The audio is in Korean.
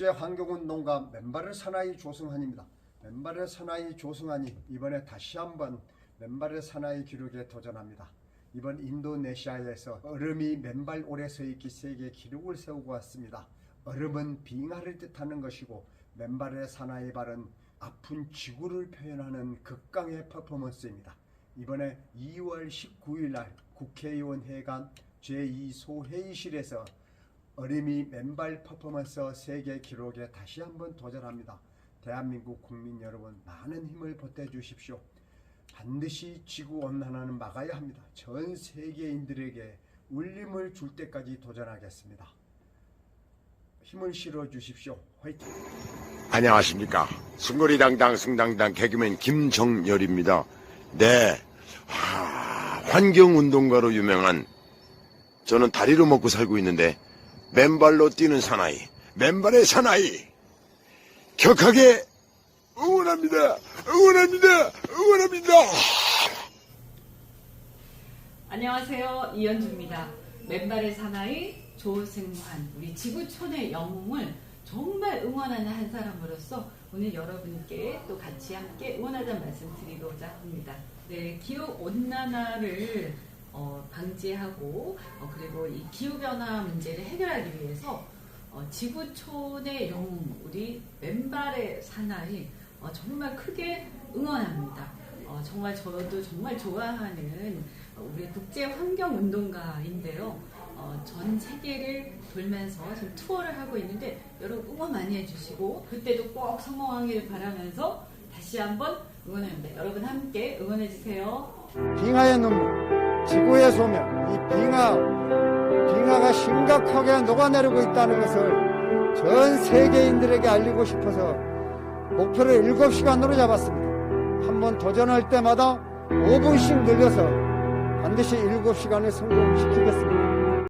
국제 환경운동가 맨발의 사나이 조승환입니다. 맨발의 사나이 조승환이 이번에 다시 한번 맨발의 사나이 기록에 도전합니다. 이번 인도네시아에서 얼음이 맨발 오래 서 있기 세계 기록을 세우고 왔습니다. 얼음은 빙하를 뜻하는 것이고 맨발의 사나이 발은 아픈 지구를 표현하는 극강의 퍼포먼스입니다. 이번에 2월 19일 날 국회의원 회관 제2소회의실에서 어림이 맨발 퍼포먼스 세계 기록에 다시 한번 도전합니다. 대한민국 국민 여러분 많은 힘을 보태 주십시오. 반드시 지구 온난화는 막아야 합니다. 전 세계인들에게 울림을 줄 때까지 도전하겠습니다. 힘을 실어 주십시오. 화이팅! 안녕하십니까. 승거리당당 승당당 개그맨 김정열입니다. 네. 하, 환경운동가로 유명한 저는 다리로 먹고 살고 있는데 맨발로 뛰는 사나이, 맨발의 사나이. 격하게 응원합니다. 응원합니다. 응원합니다. 안녕하세요. 이현주입니다. 맨발의 사나이 조승환 우리 지구촌의 영웅을 정말 응원하는 한 사람으로서 오늘 여러분께 또 같이 함께 응원하자는 말씀 드리고자 합니다. 네, 기후 온난화를 어, 방지하고 어, 그리고 이 기후 변화 문제를 해결하기 위해서 어, 지구촌의 영웅 우리 맨발의 사나이 어, 정말 크게 응원합니다. 어, 정말 저도 정말 좋아하는 어, 우리 국제 환경 운동가인데요. 어, 전 세계를 돌면서 지금 투어를 하고 있는데 여러분 응원 많이 해주시고 그때도 꼭 성공하기를 바라면서 다시 한번 응원합니다. 여러분 함께 응원해 주세요. 빙하의 눈물, 지구의 소멸, 이 빙하, 빙하가 심각하게 녹아내리고 있다는 것을 전 세계인들에게 알리고 싶어서 목표를 7시간으로 잡았습니다. 한번 도전할 때마다 5분씩 늘려서 반드시 7시간을 성공시키겠습니다.